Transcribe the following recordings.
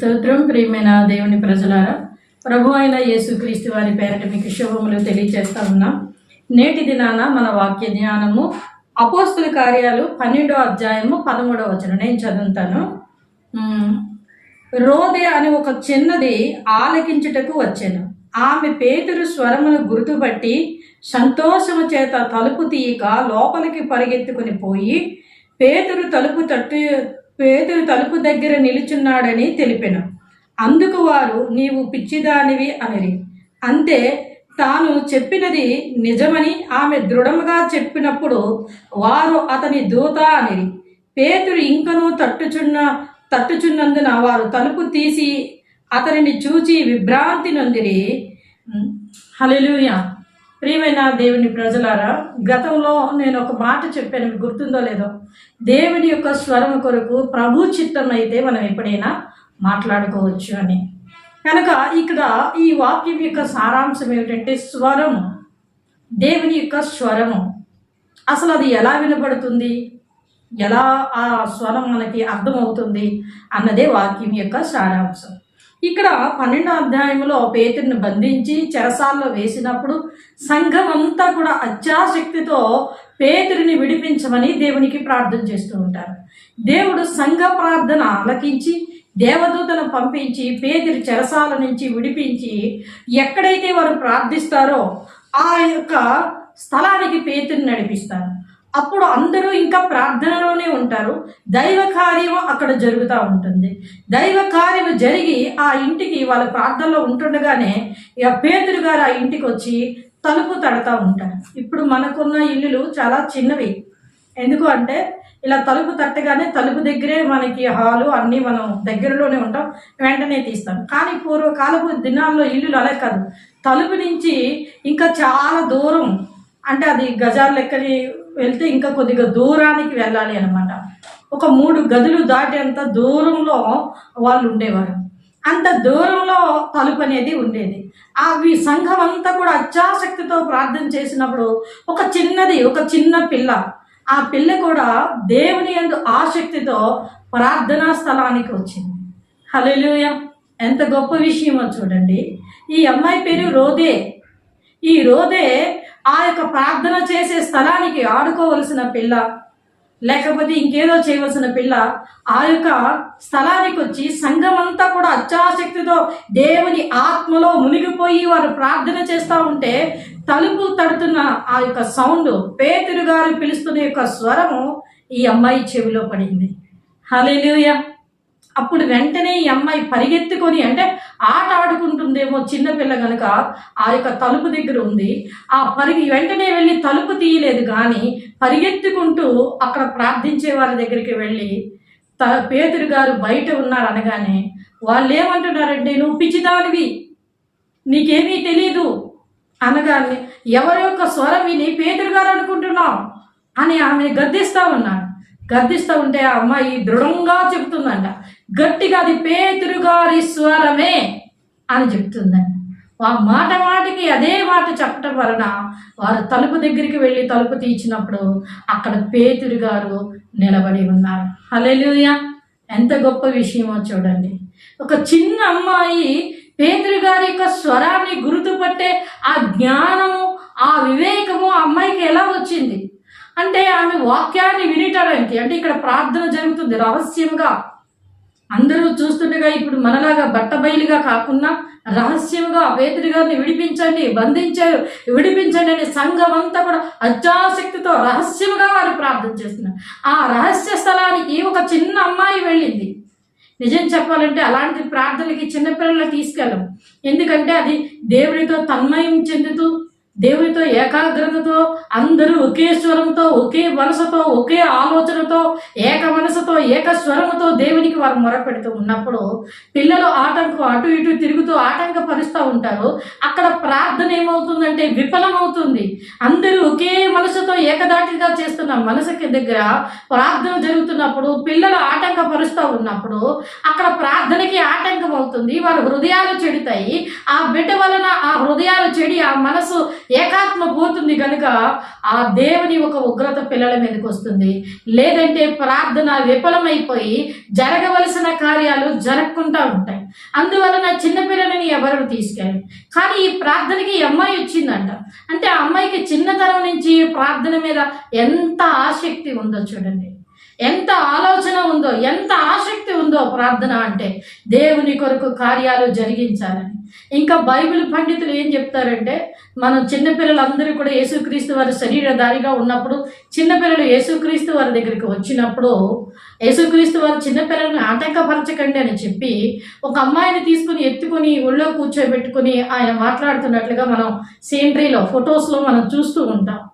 స్తోత్రం. ప్రియమైన దేవుని ప్రజలారా ప్రభు అయిన యేసుక్రీస్తు వారి పేరట మీకు శుభములు తెలియజేస్తా ఉన్నాం. నేటి దినాన మన వాక్య ధ్యానము అపోస్తుల కార్యాలు పన్నెండో అధ్యాయము పదమూడవ వచనం. నేను చదువుతాను. రోదే అని ఒక చిన్నది ఆలకించుటకు వచ్చాను. ఆమె పేతురు స్వరమును గుర్తుపట్టి సంతోషము చేత తలుపు తీయక లోపలికి పరిగెత్తుకుని పోయి పేతురు తలుపు తట్టు పేతురు తలుపు దగ్గర నిలుచున్నాడని తెలిపెను. అందుకు వారు నీవు పిచ్చిదానివి అనిరి. అంతే తాను చెప్పినది నిజమని ఆమె దృఢముగా చెప్పినప్పుడు వారు అతని దూత అనిరి. పేతురు ఇంకనూ తట్టుచున్న తట్టుచున్నందున వారు తలుపు తీసి అతనిని చూచి విభ్రాంతి నొందిరి. హల్లెలూయా ప్రియమైన దేవుని ప్రజలారా గతంలో నేను ఒక మాట చెప్పాను మీకు గుర్తుందో లేదో? దేవుని యొక్క స్వరం కొరకు ప్రభు చిత్తం అయితే మనం ఎప్పుడైనా మాట్లాడుకోవచ్చు అని. కనుక ఇక్కడ ఈ వాక్యం యొక్క సారాంశం ఏమిటంటే స్వరము. దేవుని యొక్క స్వరము. అసలు అది ఎలా వినబడుతుంది? ఎలా ఆ స్వరం మనకి అర్థమవుతుంది అన్నదే వాక్యం యొక్క సారాంశం. ఇక్కడ పన్నెండో అధ్యాయంలో పేతుడిని బంధించి చెరసాల్లో వేసినప్పుడు సంఘం అంతా కూడా అత్యాశక్తితో పేతుడిని విడిపించమని దేవునికి ప్రార్థన చేస్తూ ఉంటారు. దేవుడు సంఘ ప్రార్థన ఆలకించి దేవదూతను పంపించి పేదరి చెరసాల నుంచి విడిపించి ఎక్కడైతే వారు ప్రార్థిస్తారో ఆ యొక్క స్థలానికి పేతుని నడిపిస్తారు. అప్పుడు అందరూ ఇంకా ప్రార్థనలోనే ఉంటారు. దైవ కార్యం అక్కడ జరుగుతూ ఉంటుంది. దైవ కార్యం జరిగి ఆ ఇంటికి వాళ్ళ ప్రార్థనలో ఉంటుండగానే ఇక పేదరు గారు ఆ ఇంటికి వచ్చి తలుపు తడతా ఉంటారు. ఇప్పుడు మనకున్న ఇల్లులు చాలా చిన్నవి. ఎందుకు అంటే ఇలా తలుపు తట్టగానే తలుపు దగ్గరే మనకి హాలు అన్నీ మనం దగ్గరలోనే ఉంటాం. వెంటనే తీస్తాం. కానీ పూర్వకాలపు దినాల్లో ఇల్లులు అలా కాదు. తలుపు నుంచి ఇంకా చాలా దూరం. అంటే అది గజాలు లెక్కని వెళ్తే ఇంకా కొద్దిగా దూరానికి వెళ్ళాలి అనమాట ఒక మూడు గదులు దాటేంత దూరంలో వాళ్ళు ఉండేవారు. అంత దూరంలో తలుపు అనేది ఉండేది. ఆ సంఘం అంతా కూడా అత్యాసక్తితో ప్రార్థన చేసినప్పుడు ఒక చిన్నది ఒక చిన్న పిల్ల ఆ పిల్ల కూడా దేవుని ఎందు ఆసక్తితో ప్రార్థనా స్థలానికి వచ్చింది. హల్లెలూయ! ఎంత గొప్ప విషయమో చూడండి. ఈ అమ్మాయి పేరు రోదే. ఈ రోదే ఆ యొక్క ప్రార్థన చేసే స్థలానికి ఆడుకోవలసిన పిల్ల లేకపోతే ఇంకేదో చేయవలసిన పిల్ల ఆ యొక్క స్థలానికి వచ్చి సంఘమంతా కూడా అత్యాసక్తితో దేవుని ఆత్మలో మునిగిపోయి వారు ప్రార్థన చేస్తూ ఉంటే తలుపు తడుతున్న ఆ యొక్క సౌండ్ పేతురు గారు పిలుస్తున్న యొక్క స్వరము ఈ అమ్మాయి చెవిలో పడింది. హల్లెలూయా! అప్పుడు వెంటనే ఈ అమ్మాయి పరిగెత్తుకొని అంటే ఆట ఆడుకుంటుందేమో చిన్నపిల్ల కనుక ఆ యొక్క తలుపు దగ్గర ఉంది. ఆ పరిగి వెంటనే వెళ్ళి తలుపు తీయలేదు కానీ పరిగెత్తుకుంటూ అక్కడ ప్రార్థించే వారి దగ్గరికి వెళ్ళి త పేతురు గారు బయట ఉన్నారు అనగానే వాళ్ళు ఏమంటున్నారంటే నువ్వు పిచ్చిదానివి నీకేమీ తెలీదు. అనగానే ఎవరి యొక్క స్వరం విని పేతురు గారు అనుకుంటున్నావు? అని ఆమె గద్దిస్తా ఉన్నాడు. గర్దిస్తూ ఉంటే ఆ అమ్మాయి దృఢంగా చెప్తుందంట గట్టిగా అది పేతురు గారి స్వరమే అని చెప్తుందంట. ఆ మాట మాటకి అదే మాట చెప్పటం వలన వారు తలుపు దగ్గరికి వెళ్ళి తలుపు తీసినప్పుడు అక్కడ పేతురు గారు నిలబడి ఉన్నారు. హల్లెలూయా! ఎంత గొప్ప విషయమో చూడండి. ఒక చిన్న అమ్మాయి పేతురు గారి యొక్క స్వరాన్ని గుర్తుపట్టే ఆ జ్ఞానము ఆ వివేకము ఆ అమ్మాయికి ఎలా వచ్చింది? అంటే ఆమె వాక్యాన్ని వినటానికి అంటే ఇక్కడ ప్రార్థన జరుగుతుంది రహస్యంగా. అందరూ చూస్తుండగా ఇప్పుడు మనలాగా బట్టబయలుగా కాకుండా రహస్యంగా పేతుడి గారిని విడిపించండి బంధించారు విడిపించండి అనే సంఘం అంతా కూడా అత్యాసక్తితో రహస్యంగా వారు ప్రార్థన చేస్తున్నారు. ఆ రహస్య స్థలానికి ఒక చిన్న అమ్మాయి వెళ్ళింది. నిజం చెప్పాలంటే అలాంటి ప్రార్థనకి చిన్నపిల్లలు తీసుకెళ్ళం. ఎందుకంటే అది దేవుడితో తన్మయం చెందుతూ దేవునితో ఏకాగ్రతతో అందరూ ఒకే స్వరంతో ఒకే మనసుతో ఒకే ఆలోచనతో ఏక మనసుతో ఏక స్వరముతో దేవునికి వారు మొరపెడుతూ ఉన్నప్పుడు పిల్లలు ఆటంకం అటు ఇటు తిరుగుతూ ఆటంకపరుస్తూ ఉంటారు. అక్కడ ప్రార్థన ఏమవుతుందంటే విఫలమవుతుంది. అందరూ ఒకే మనసుతో ఏకదాటిగా చేస్తున్న మనసుకి దగ్గర ప్రార్థన జరుగుతున్నప్పుడు పిల్లలు ఆటంకపరుస్తూ ఉన్నప్పుడు అక్కడ ప్రార్థనకి ఆటంకం అవుతుంది వారి హృదయాలు చెడుతాయి. ఆ బిడ్డ వలన ఆ హృదయాలు చెడి ఆ మనసు ఏకాత్మ పోతుంది కనుక ఆ దేవుని ఒక ఉగ్రత పిల్లల మీదకి వస్తుంది. లేదంటే ప్రార్థన విఫలమైపోయి జరగవలసిన కార్యాలు జరగకుండా ఉంటాయి. అందువలన చిన్నపిల్లలని ఎవరు తీసుకెళ్ళి కానీ ఈ ప్రార్థనకి అమ్మాయి వచ్చిందంట. అంటే ఆ అమ్మాయికి చిన్నతనం నుంచి ప్రార్థన మీద ఎంత ఆసక్తి ఉందో చూడండి. ఎంత ఆలోచన ఉందో ఎంత ఆసక్తి ఉందో ప్రార్థన అంటే దేవుని కొరకు కార్యాలు జరిగించాలని. ఇంకా బైబిల్ పండితులు ఏం చెప్తారంటే మనం చిన్నపిల్లలందరూ కూడా యేసుక్రీస్తు వారి శరీరధారిగా ఉన్నప్పుడు చిన్నపిల్లలు యేసుక్రీస్తు వారి దగ్గరికి వచ్చినప్పుడు యేసుక్రీస్తు వారు చిన్నపిల్లల్ని ఆటంకపరచకండి అని చెప్పి ఒక అమ్మాయిని తీసుకుని ఎత్తుకొని ఒళ్ళో కూర్చోబెట్టుకుని ఆయన మాట్లాడుతున్నట్లుగా మనం సీనరీలో ఫొటోస్లో మనం చూస్తూ ఉంటాం.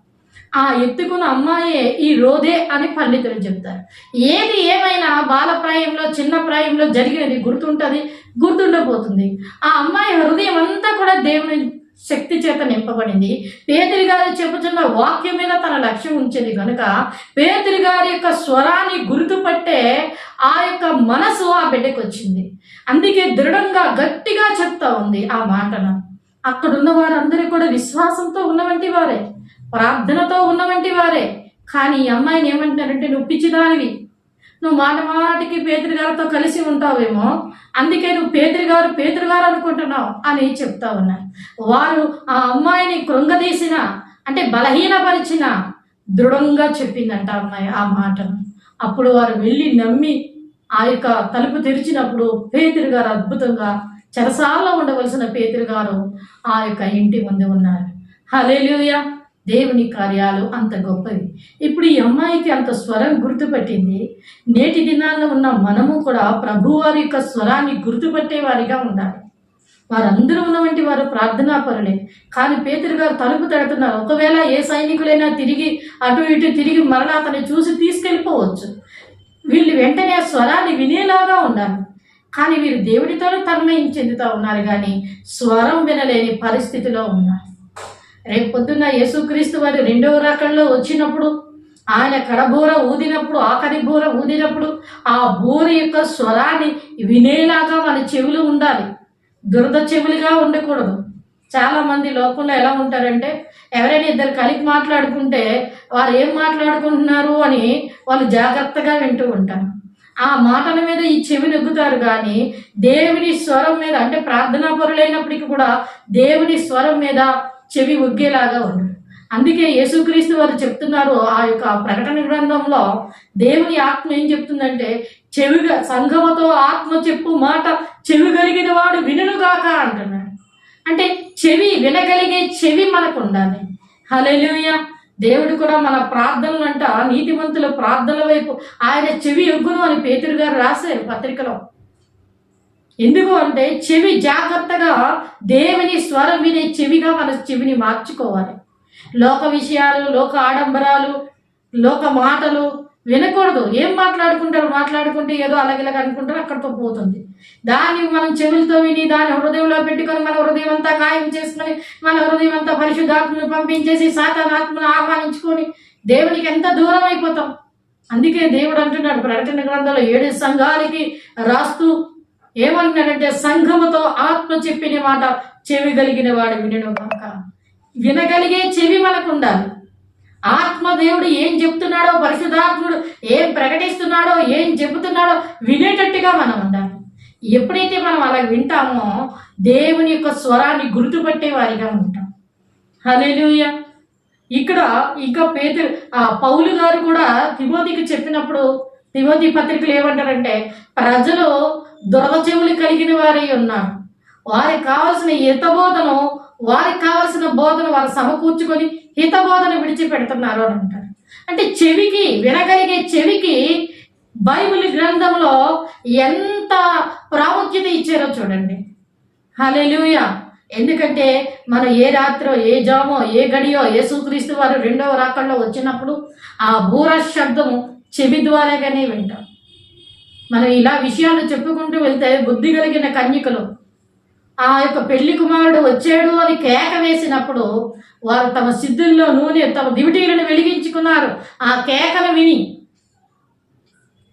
ఆ ఎత్తుకున్న అమ్మాయే ఈ రోదే అని పండితులు చెప్తారు. ఏది ఏమైనా బాలప్రాయంలో చిన్న ప్రాయంలో జరిగినది గుర్తుంటుంది గుర్తుండబోతుంది. ఆ అమ్మాయి హృదయం అంతా కూడా దేవుని శక్తి చేత నింపబడింది. పేదరి గారు చెబుతున్న వాక్యం మీద తన లక్ష్యం ఉంచింది కనుక పేదరి గారి యొక్క స్వరాన్ని గుర్తుపట్టే ఆ యొక్క మనసు ఆ బిడ్డకు వచ్చింది. అందుకే దృఢంగా గట్టిగా చెప్తా ఉంది ఆ మాటను. అక్కడున్న వారందరూ కూడా విశ్వాసంతో ఉన్నవంటి వారే. ప్రార్థనతో ఉన్నవంటి వారే. కానీ ఈ అమ్మాయిని ఏమంటారంటే నువ్వు పిచ్చిదానివి. నువ్వు మాట మాటికి పేదరిగారితో కలిసి ఉంటావేమో అందుకే నువ్వు పేదరిగారు పేదరిగారు అనుకుంటున్నావు అని చెప్తా ఉన్నారు వారు ఆ అమ్మాయిని కృంగదీసిన అంటే బలహీనపరిచిన దృఢంగా చెప్పిందంట అమ్మాయి ఆ మాటను. అప్పుడు వారు వెళ్ళి నమ్మి ఆ యొక్క తలుపు తెరిచినప్పుడు పేతురు గారు అద్భుతంగా చెరసాలలో ఉండవలసిన పేతురు గారు ఆ యొక్క ఇంటి ముందు ఉన్నారు. హలేలుయా దేవుని కార్యాలు అంత గొప్పవి. ఇప్పుడు ఈ అమ్మాయికి అంత స్వరం గుర్తుపట్టింది. నేటి దినాల్లో ఉన్న మనము కూడా ప్రభువారి యొక్క స్వరాన్ని గుర్తుపట్టే వారిగా ఉండాలి. వారందరూ ఉన్నవంటి వారు ప్రార్థనా పరులే కానీ పేతురు గారు తలుపు తడుతున్నారు. ఒకవేళ ఏ సైనికులైనా తిరిగి అటు ఇటు తిరిగి మరలా అతన్ని చూసి తీసుకెళ్ళిపోవచ్చు. వీళ్ళు వెంటనే ఆ స్వరాన్ని వినేలాగా ఉండాలి. కానీ వీరు దేవుడితోనే తన్మయం చెందుతూ ఉన్నారు కానీ స్వరం వినలేని పరిస్థితిలో ఉన్నారు. రేపు పొద్దున్న యేసుక్రీస్తు వారి రెండవ రకంలో వచ్చినప్పుడు ఆయన కడబూర ఊదినప్పుడు ఆఖరి బూర ఊదినప్పుడు ఆ బూర యొక్క స్వరాన్ని వినేలాగా మన చెవులు ఉండాలి. దురద చెవులుగా ఉండకూడదు. చాలామంది లోకంలో ఎలా ఉంటారంటే ఎవరైనా ఇద్దరు కలిపి మాట్లాడుకుంటే వారు ఏం మాట్లాడుకుంటున్నారు అని వాళ్ళు జాగ్రత్తగా వింటూ ఉంటారు. ఆ మాటల మీద ఈ చెవి నెగ్గుతారు కానీ దేవుని స్వరం మీద అంటే ప్రార్థనా పరులైనప్పటికీ కూడా దేవుని స్వరం మీద చెవి ఒగ్గేలాగా ఉంది. అందుకే యేసుక్రీస్తు వారు చెప్తున్నారు ఆ యొక్క ప్రకటన గ్రంథంలో దేవుని ఆత్మ ఏం చెప్తుందంటే చెవిగా సంఘముతో ఆత్మ చెప్పు మాట చెవి కలిగిన వాడు వినుగాక అంటున్నాడు. అంటే చెవి వినగలిగే చెవి మనకు ఉండాలి హలెలుయ దేవుడు కూడా మన ప్రార్థనలు అంట నీతిమంతుల ప్రార్థనల వైపు ఆయన చెవి ఎగ్గును అని పేతురు గారు రాశారు పత్రికలో. ఎందుకు అంటే చెవి జాగ్రత్తగా దేవుని స్వరం వినే చెవిగా మన చెవిని మార్చుకోవాలి. లోక విషయాలు లోక ఆడంబరాలు లోక మాటలు వినకూడదు. ఏం మాట్లాడుకుంటారు? మాట్లాడుకుంటే ఏదో అలాగిలాగ అనుకుంటారు అక్కడితో పోతుంది దాన్ని మనం చెవులతో విని దాన్ని హృదయంలో పెట్టుకొని మన హృదయం అంతా గాయం చేసుకొని మన హృదయం అంతా పరిశుద్ధాత్మను పంపించేసి సాతానాత్మను ఆహ్వానించుకొని దేవునికి ఎంత దూరం అయిపోతాం? అందుకే దేవుడు అంటున్నాడు ప్రకటన గ్రంథంలో ఏడు సంఘాలకి రాస్తూ ఏమంటున్నాడంటే సంఘముతో ఆత్మ చెప్పిన మాట చెవి కలిగిన వాడు వినను కాక వినగలిగే చెవి మనకు ఉండాలి ఆత్మ దేవుడు ఏం చెప్తున్నాడో పరిశుధాత్ముడు ఏం ప్రకటిస్తున్నాడో ఏం చెబుతున్నాడో వినేటట్టుగా మనం ఉండాలి. ఎప్పుడైతే మనం అలా వింటామో దేవుని యొక్క స్వరాన్ని గుర్తుపట్టే వారిగా ఉంటాం. హలేలుయ ఇక్కడ ఇంకా పేద ఆ పౌలు గారు కూడా తిమోతికి చెప్పినప్పుడు తిమోతి పత్రికలు ఏమంటారంటే ప్రజలు దురద చెవులు కలిగిన వారై ఉన్నారు. వారికి కావలసిన హితబోధను వారికి కావలసిన బోధన వారు సమకూర్చుకొని హితబోధన విడిచిపెడుతున్నారు అని అంటారు. అంటే చెవికి వినగలిగే చెవికి బైబిల్ గ్రంథంలో ఎంత ప్రాముఖ్యత ఇచ్చారో చూడండి. హల్లెలూయా! ఎందుకంటే మనం ఏ రాత్రో ఏ జామో ఏ గడియో యేసుక్రీస్తు వారు రెండవ రాకల్లో వచ్చినప్పుడు ఆ బూర శబ్దము చెవి ద్వారాగానే వింటాం. మనం ఇలా విషయాలు చెప్పుకుంటూ వెళ్తే బుద్ధి కలిగిన కన్యకలు ఆ యొక్క పెళ్ళి కుమారుడు వచ్చాడు అని కేక వేసినప్పుడు వారు తమ సిద్ధుల్లో నూనె తమ దివిటీలను వెలిగించుకున్నారు. ఆ కేకను విని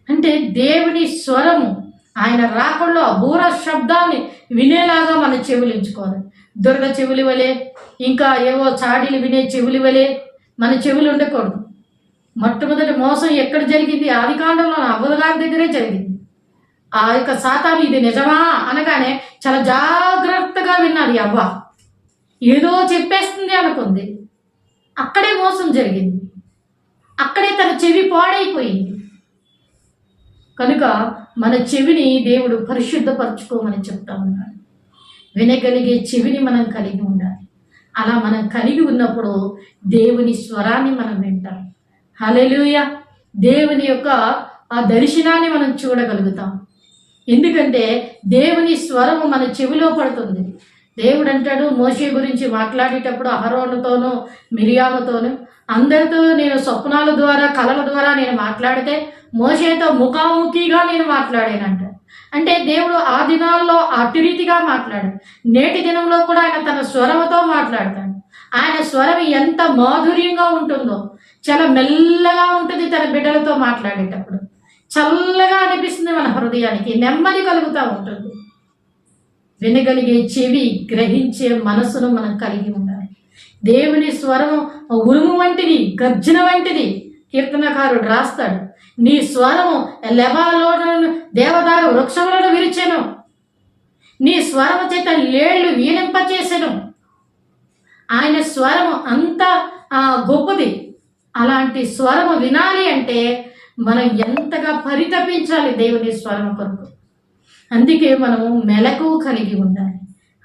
అంటే దేవుని స్వరము ఆయన రాకుండా అభూర శబ్దాన్ని వినేలాగా మన చెవులించుకోవాలి దుర్గ చెవులు వలె ఇంకా ఏవో చాడీలు వినే చెవులు వలె మన చెవులు ఉండకూడదు. మొట్టమొదటి మోసం ఎక్కడ జరిగింది? ఆది కాండంలో అవ్వల గారి దగ్గరే జరిగింది. ఆ యొక్క సాతాను ఇది నిజమా? అనగానే చాలా జాగ్రత్తగా విన్నది అవ్వ. ఏదో చెప్పేస్తుంది అనుకుంది. అక్కడే మోసం జరిగింది. అక్కడే తన చెవి పాడైపోయింది. కనుక మన చెవిని దేవుడు పరిశుద్ధపరచుకోమని చెప్తా ఉన్నాడు. వినగలిగే చెవిని మనం కలిగి ఉండాలి. అలా మనం కలిగి ఉన్నప్పుడు దేవుని స్వరాన్ని మనం వింటాం. హలెలుయ దేవుని యొక్క ఆ దర్శనాన్ని మనం చూడగలుగుతాం. ఎందుకంటే దేవుని స్వరము మన చెవిలో పడుతుంది. దేవుడు అంటాడు మోషే గురించి మాట్లాడేటప్పుడు అహరోనుతోనూ మిరియాలతోనూ అందరితో నేను స్వప్నాల ద్వారా కళల ద్వారా నేను మాట్లాడితే మోషేతో ముఖాముఖిగా నేను మాట్లాడానంట. అంటే దేవుడు ఆ దినాల్లో అటు రీతిగా మాట్లాడాడు నేటి దినంలో కూడా ఆయన తన స్వరముతో మాట్లాడతాడు. ఆయన స్వరం ఎంత మాధుర్యంగా ఉంటుందో చాలా మెల్లగా ఉంటుంది తన బిడ్డలతో మాట్లాడేటప్పుడు. చల్లగా అనిపిస్తుంది మన హృదయానికి నెమ్మది కలుగుతూ ఉంటుంది. వినగలిగే చెవి గ్రహించే మనసును మనం కలిగి ఉండాలి. దేవుని స్వరం ఉరుము వంటిది గర్జన వంటిది కీర్తనకారుడు రాస్తాడు. నీ స్వరము లెబాలోను దేవదారు వృక్షములను విరిచెను. నీ స్వరము చేత లేళ్ళు వీణింపచేసెను. ఆయన స్వరము అంత గొప్పది. అలాంటి స్వరము వినాలి అంటే మనం ఎంతగా పరితపించాలి దేవుని స్వరం కొరకు. అందుకే మనము మెలకు కలిగి ఉండాలి.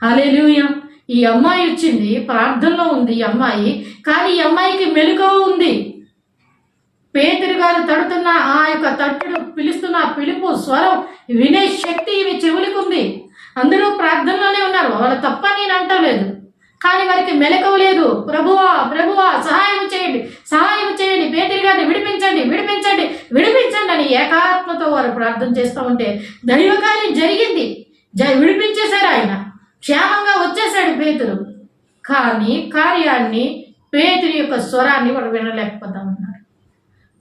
హల్లెలూయా. ఈ అమ్మాయి వచ్చింది ప్రార్థనలో ఉంది ఈ అమ్మాయి కానీ ఈ అమ్మాయికి మెలకువ ఉంది. పేతురు గారు తడుతున్న ఆ యొక్క తట్టుడు పిలుస్తున్న పిలుపు స్వరం వినే శక్తి ఇవి చెవులకు ఉంది. అందరూ ప్రార్థనలోనే ఉన్నారు. వాళ్ళ తప్ప నేను అంటలేదు. కానీ వారికి మెలకువ లేదు. ప్రభువా ప్రభువా సహాయం చేయండి. సహాయం చేయండి. పేదరి గారిని విడిపించండి విడిపించండి విడిపించండి అని ఏకాత్మతో వారు ప్రార్థన చేస్తూ ఉంటే దైవకార్యం జరిగింది. జ విడిపించేశారు ఆయన. క్షేమంగా వచ్చేశాడు పేతురు. కానీ కార్యాన్ని పేతురి యొక్క స్వరాన్ని వాడు వినలేకపోతా ఉన్నారు.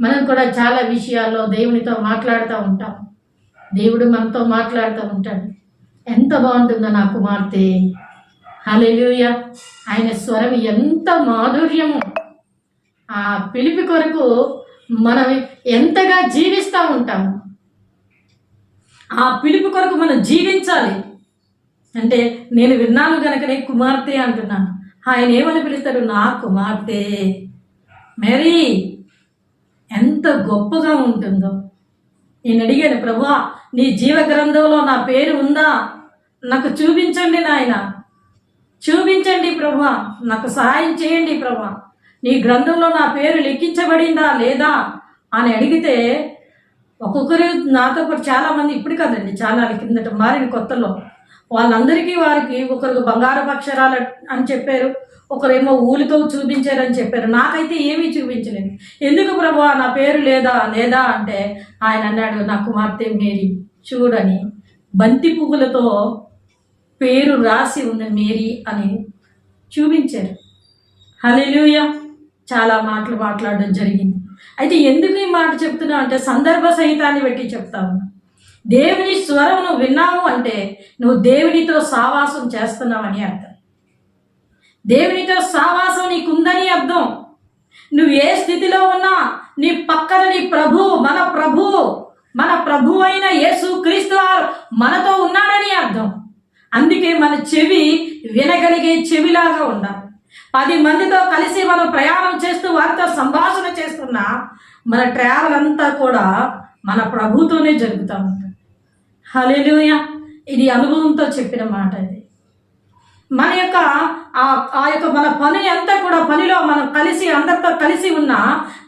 మనం కూడా చాలా విషయాల్లో దేవునితో మాట్లాడుతూ ఉంటాం. దేవుడు మనతో మాట్లాడుతూ ఉంటాడు. ఎంత బాగుంటుందో నా కుమార్తె. హలెలుయ ఆయన స్వరం ఎంత మాధుర్యము. ఆ పిలిపి కొరకు మనం ఎంతగా జీవిస్తూ ఉంటాము ఆ పిలుపు కొరకు మనం జీవించాలి. అంటే నేను విన్నాను కనుకనే కుమార్తె అంటున్నాను. ఆయన ఏమని పిలుస్తాడు? నా కుమార్తె. మేరీ ఎంత గొప్పగా ఉంటుందో. నేను అడిగాను ప్రభా నీ జీవ గ్రంథంలో నా పేరు ఉందా? నాకు చూపించండి నాయన. చూపించండి ప్రభా. నాకు సహాయం చేయండి ప్రభా. నీ గ్రంథంలో నా పేరు లిఖించబడిందా లేదా అని అడిగితే ఒక్కొక్కరు నాతో పాటు చాలా మంది ఇప్పుడు కదండి చాలా కిందట మారిన కొత్తలో. వాళ్ళందరికీ వారికి ఒకరికి బంగారు అక్షరాలు అని చెప్పారు ఒకరేమో ఊలితో చూపించారని చెప్పారు. నాకైతే ఏమీ చూపించలేదు. ఎందుకు ప్రభా నా పేరు లేదా లేదా అంటే ఆయన అన్నాడు నా కుమార్తె మేరీ చూడని బంతి పువ్వులతో పేరు రాసి ఉన్న మేరీ అని చూపించారు. హల్లెలూయా! చాలా మాటలు మాట్లాడడం జరిగింది. అయితే ఎందుకు ఈ మాట చెప్తున్నా అంటే సందర్భ సహితాన్ని బట్టి చెప్తా ఉన్నా. దేవుని స్వరం నువ్వు విన్నావు అంటే నువ్వు దేవునితో సావాసం చేస్తున్నావని అర్థం. దేవునితో సావాసం నీకుందని అర్థం. నువ్వు ఏ స్థితిలో ఉన్నా నీ పక్కన నీ ప్రభు మన ప్రభు మన ప్రభు అయిన యేసు క్రీస్తు మనతో ఉన్నాడని అర్థం. అందుకే మన చెవి వినగలిగే చెవిలాగా ఉండాలి. పది మందితో కలిసి మనం ప్రయాణం చేస్తూ వారితో సంభాషణ చేస్తున్నా మన ట్రావెల్ అంతా కూడా మన ప్రభుతోనే జరుగుతూ ఉంటుంది. హల్లెలూయ ఇది అనుభవంతో చెప్పిన మాట ఇది. మన యొక్క ఆ ఆ యొక్క మన పని అంతా కూడా పనిలో మనం కలిసి అందరితో కలిసి ఉన్న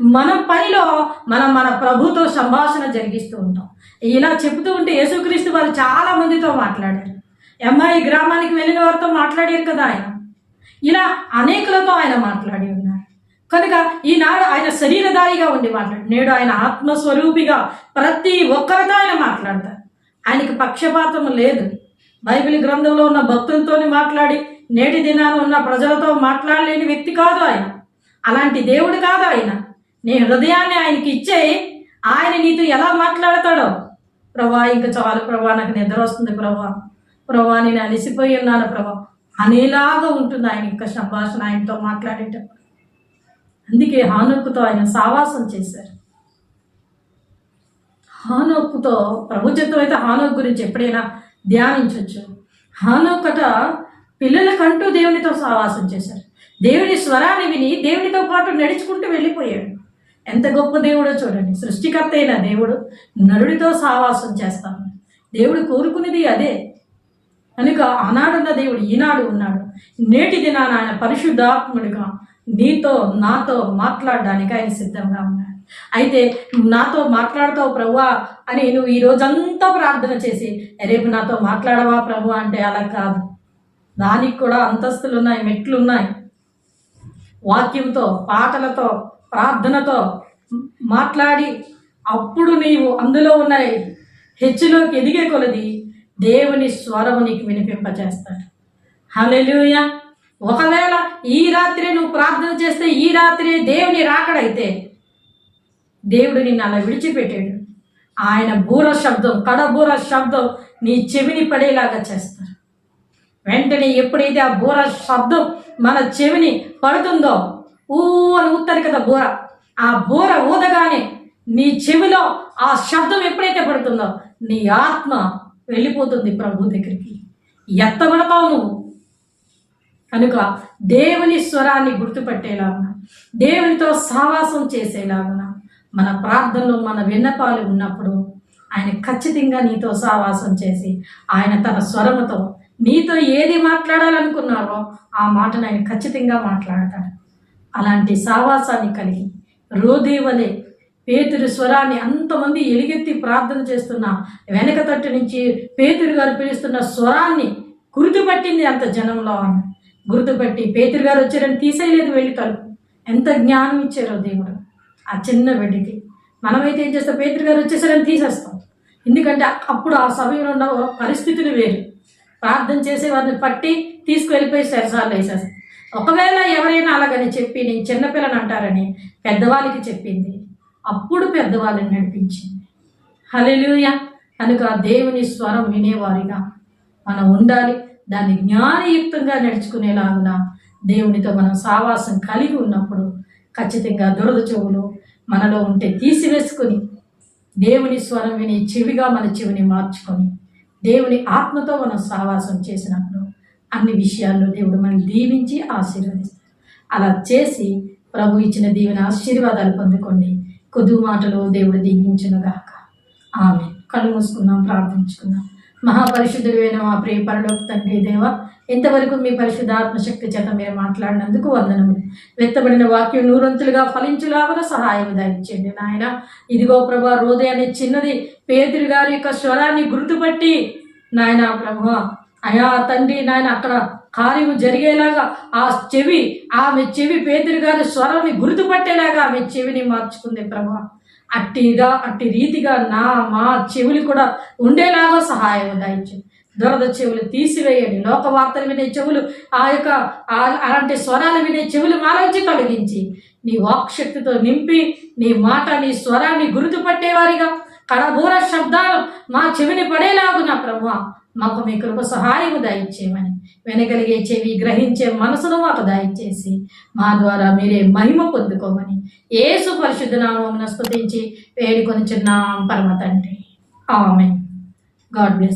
మన పనిలో మనం మన ప్రభుతో సంభాషణ జరిగిస్తూ ఉంటాం. ఇలా చెబుతూ ఉంటే యేసుక్రీస్తు వారు చాలా మందితో మాట్లాడారు. ఎంఐ గ్రామానికి వెళ్ళిన వారితో మాట్లాడారు కదా ఆయన? ఇలా అనేకులతో ఆయన మాట్లాడి ఉన్నారు. కనుక ఈనాడు ఆయన శరీరధారిగా ఉండి మాట్లాడు నేడు ఆయన ఆత్మస్వరూపిగా ప్రతి ఒక్కరితో ఆయన మాట్లాడతారు ఆయనకి పక్షపాతం లేదు. బైబిల్ గ్రంథంలో ఉన్న భక్తులతోని మాట్లాడి నేటి దినాన ఉన్న ప్రజలతో మాట్లాడలేని వ్యక్తి కాదు ఆయన. అలాంటి దేవుడు కాదు ఆయన. నీ హృదయాన్ని ఆయనకి ఇచ్చే ఆయన నీతో ఎలా మాట్లాడతాడో? ప్రభా ఇంకా చాలు ప్రభా నాకు నిద్ర వస్తుంది ప్రభా. ప్రభా నేను అలసిపోయి ఉన్నాను ప్రభా. అనేలాగా ఉంటుంది ఆయన యొక్క సంభాషణ ఆయనతో మాట్లాడేటప్పుడు. అందుకే హానోకుతో ఆయన సావాసం చేశారు. హానోకుతో ప్రభుత్వం అయితే హానోక్ గురించి ఎప్పుడైనా ధ్యానించవచ్చు హానొక్కట పిల్లలకంటూ దేవునితో సావాసం చేశారు. దేవుని స్వరాన్ని విని దేవునితో పాటు నడుచుకుంటూ వెళ్ళిపోయాడు. ఎంత గొప్ప దేవుడో చూడండి. సృష్టికర్త అయిన దేవుడు నరుడితో సావాసం చేస్తాను దేవుడు కోరుకునేది అదే. కనుక ఆనాడున్న దేవుడు ఈనాడు ఉన్నాడు. నేటి దినాన ఆయన పరిశుద్ధాత్ముడిగా నీతో నాతో మాట్లాడడానికి ఆయన సిద్ధంగా ఉన్నాడు. అయితే నాతో మాట్లాడతావు ప్రభువా అని నువ్వు ఈ రోజంతా ప్రార్థన చేసి రేపు నాతో మాట్లాడవా ప్రభు అంటే అలా కాదు. దానికి కూడా అంతస్తులు ఉన్నాయి మెట్లు ఉన్నాయి వాక్యంతో పాటలతో ప్రార్థనతో మాట్లాడి అప్పుడు నీవు అందులో ఉన్న హెచ్చులోకి ఎదిగే కొలది దేవుని స్వరము నీకు వినిపింపజేస్తాడు హలెలుయ ఒకవేళ ఈ రాత్రి నువ్వు ప్రార్థన చేస్తే ఈ రాత్రి దేవుని రాకడైతే దేవుడు నిన్ను అలా విడిచిపెట్టాడు. ఆయన బూర శబ్దం కడబూర శబ్దం నీ చెవిని పడేలాగా చేస్తారు. వెంటనే ఎప్పుడైతే ఆ బూర శబ్దం మన చెవిని పడుతుందో ఊ అని ఊతారు కదా బూర. ఆ బూర ఊదగానే నీ చెవిలో ఆ శబ్దం ఎప్పుడైతే పడుతుందో నీ ఆత్మ వెళ్ళిపోతుంది ప్రభు దగ్గరికి. ఎత్తబడతావు నువ్వు. కనుక దేవుని స్వరాన్ని గుర్తుపట్టేలాగా దేవునితో సావాసం చేసేలాగా మన ప్రార్థనలో మన విన్నపాలు ఉన్నప్పుడు ఆయన ఖచ్చితంగా నీతో సావాసం చేసి ఆయన తన స్వరముతో నీతో ఏది మాట్లాడాలనుకున్నారో ఆ మాటను ఆయన ఖచ్చితంగా మాట్లాడతాడు. అలాంటి సావాసాన్ని కలిగి రోదేవలే పేతురు స్వరాన్ని అంతమంది ఎలుగెత్తి ప్రార్థన చేస్తున్న వెనక తట్టు నుంచి పేతురు గారు పిలుస్తున్న స్వరాన్ని గుర్తుపట్టింది అంత జనంలో అని గుర్తుపట్టి పేతురు గారు వచ్చారని తీసేయలేదు వెళ్ళి తలుపు. ఎంత జ్ఞానం ఇచ్చారో దేవుడు. ఆ చిన్న బిడ్డకి మనమైతే ఏం చేస్తాం? పేతురు గారు వచ్చేసారని తీసేస్తాం. ఎందుకంటే అప్పుడు ఆ సమయంలో ఉన్న పరిస్థితులు వేరు. ప్రార్థన చేసే వారిని పట్టి తీసుకువెళ్ళిపోయి సరసాలు వేసేస్తాం. ఒకవేళ ఎవరైనా అలాగని చెప్పి నేను చిన్నపిల్లని అంటారని పెద్దవాళ్ళకి చెప్పింది. అప్పుడు పెద్దవాళ్ళని నడిపించింది హలెలుయ కనుక దేవుని స్వరం వినేవారిగా మనం ఉండాలి. దాన్ని జ్ఞానయుక్తంగా నడుచుకునేలాగున దేవునితో మనం సావాసం కలిగి ఉన్నప్పుడు ఖచ్చితంగా దురద చెవులు మనలో ఉంటే తీసివేసుకొని దేవుని స్వరం విని చెవిగా మన చెవిని మార్చుకొని దేవుని ఆత్మతో మనం సావాసం చేసినప్పుడు అన్ని విషయాల్లో దేవుడు మనల్ని దీవించి ఆశీర్వదిస్తాడు. అలా చేసి ప్రభు ఇచ్చిన దీవెన ఆశీర్వాదాలు పొందుకోండి. కొద్ది మాటలు దేవుడు దీవించునుగాక ఆమె కళ్ళు మూసుకుందాం ప్రార్థించుకుందాం. మహాపరిశుద్ధుడైన మా ప్రియ పరలోక తండ్రి దేవ ఇంతవరకు మీ పరిశుద్ధాత్మశక్తి చేత మీరు మాట్లాడినందుకు వందనములు. వెత్తబడిన వాక్యం నూరంతులుగా ఫలించులాగా సహాయం దాయించండి నాయన. ఇదిగో ప్రభా హృదయ అనే చిన్నది పేదరి గారి యొక్క స్వరాన్ని గుర్తుపట్టి నాయన ప్రభు అయా తండ్రి నాయన అక్కడ కార్యము జరిగేలాగా ఆ చెవి ఆమె చెవి పేదరి గారి స్వరాన్ని గుర్తుపట్టేలాగా ఆమె చెవిని మార్చుకుంది ప్రభా. అట్టిగా అట్టి రీతిగా నా మా చెవులు కూడా ఉండేలాగా సహాయం దాయించు. దురద చెవులు తీసివేయండి. లోక వార్తలు వినే చెవులు ఆ యొక్క అలాంటి స్వరాలు వినే చెవులు మాలోచి కలిగించి నీ వాక్శక్తితో నింపి నీ మాట నీ స్వరాన్ని గుర్తుపట్టేవారిగా. కడబూర శబ్దాలు మా చెవిని పడేలాగున ప్రభు. మాకు మీ కృప సహాయము దయచేయమని. వినగలిగే చెవి గ్రహించే మనసును మాకు దయచేసి మా ద్వారా మీరే మహిమ పొందుకోమని ఏసు పరిశుద్ధ నామమున స్థుతించి వేడుకొని చిన్న పరమ తండ్రి ఆమె గాడ్ బ్లెస్